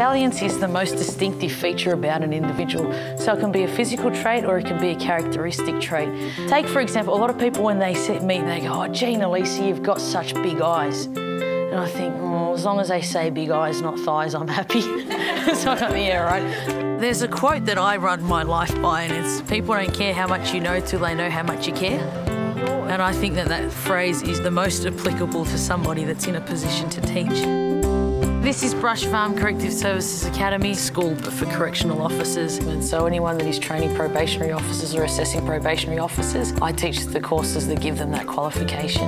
Salience is the most distinctive feature about an individual. So it can be a physical trait or it can be a characteristic trait. Take, for example, a lot of people when they see me, they go, oh, gee, Elisa, you've got such big eyes. And I think, as long as they say big eyes, not thighs, I'm happy. so I'm yeah, right. There's a quote that I run my life by, and it's people don't care how much you know till they know how much you care. And I think that that phrase is the most applicable to somebody that's in a position to teach. This is Brush Farm Corrective Services Academy, school for correctional officers. And so anyone that is training probationary officers or assessing probationary officers, I teach the courses that give them that qualification.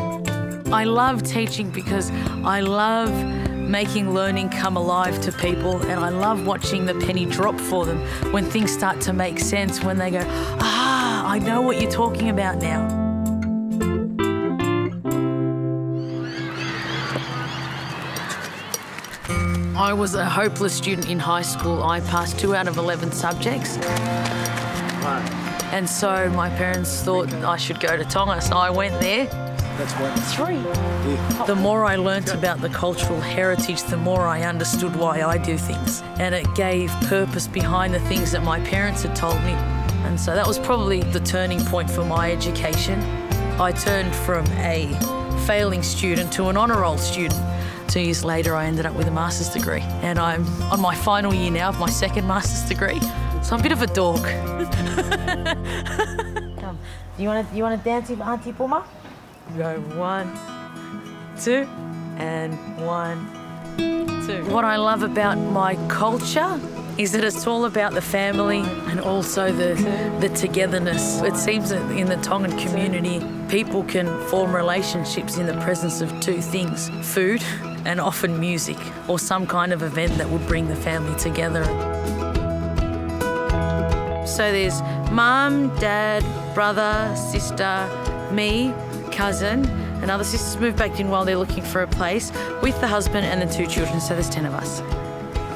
I love teaching because I love making learning come alive to people and I love watching the penny drop for them when things start to make sense, when they go, ah, I know what you're talking about now. I was a hopeless student in high school. I passed two out of 11 subjects. And so my parents thought I should go to Tonga, so I went there. That's one. Three. Yeah. The more I learnt about the cultural heritage, the more I understood why I do things. And it gave purpose behind the things that my parents had told me. And so that was probably the turning point for my education. I turned from a failing student to an honour roll student. Two years later, I ended up with a master's degree, and I'm on my final year now of my second master's degree. So I'm a bit of a dork. Come, you want to you want to dance with Auntie Puma? Go one, two, and one, two. What I love about my culture is that it's all about the family and also the, the togetherness. It seems that in the Tongan community, people can form relationships in the presence of two things food and often music or some kind of event that would bring the family together. So there's mum, dad, brother, sister, me, cousin, and other sisters moved back in while they're looking for a place with the husband and the two children. So there's 10 of us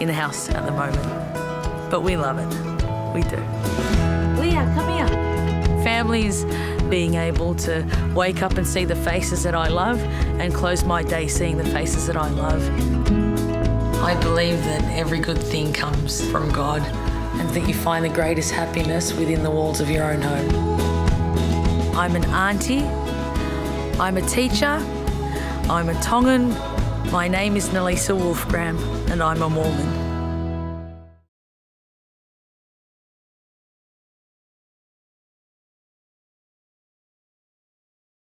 in the house at the moment. But we love it. We do. Leah, come here. Families being able to wake up and see the faces that I love and close my day seeing the faces that I love. I believe that every good thing comes from God and that you find the greatest happiness within the walls of your own home. I'm an auntie, I'm a teacher, I'm a Tongan, my name is Nelisa Wolfgram and I'm a Mormon.